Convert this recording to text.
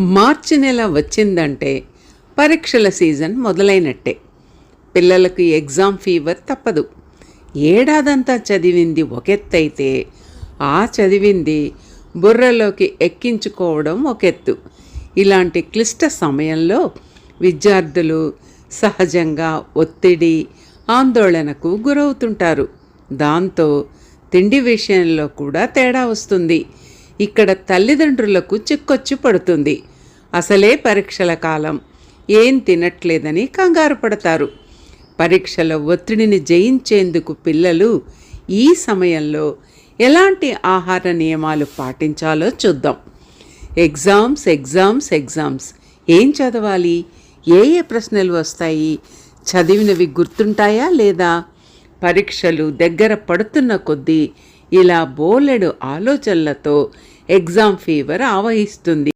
మార్చి నెల వచ్చిందంటే పరీక్షల సీజన్ మొదలైనట్టే. పిల్లలకు ఎగ్జామ్ ఫీవర్ తప్పదు. ఏడాదంతా చదివింది ఒకెత్తైతే ఆ చదివింది బుర్రలోకి ఎక్కించుకోవడం ఒకెత్తు. ఇలాంటి క్లిష్ట సమయంలో విద్యార్థులు సహజంగా ఒత్తిడి ఆందోళనకు గురవుతుంటారు. దాంతో తిండి విషయంలో కూడా తేడా వస్తుంది. ఇక్కడ తల్లిదండ్రులకు చిక్కొచ్చి పడుతుంది. అసలే పరీక్షల కాలం. ఏం తినట్లేదని కంగారు పడతారు. పరీక్షల ఒత్తిడిని జయించేందుకు పిల్లలు ఈ సమయంలో ఎలాంటి ఆహార నియమాలు పాటించాలో చూద్దాం. Exams exams exams. ఏం చదవాలి? ఏ ఏ ప్రశ్నలు వస్తాయి? చదివినవి గుర్తుంటాయా లేదా? పరీక్షలు దగ్గర పడుతున్న కొద్దీ ఇలా బోలెడు ఆలోచనలతో ఎగ్జామ్ ఫీవర్ ఆవహిస్తుంది.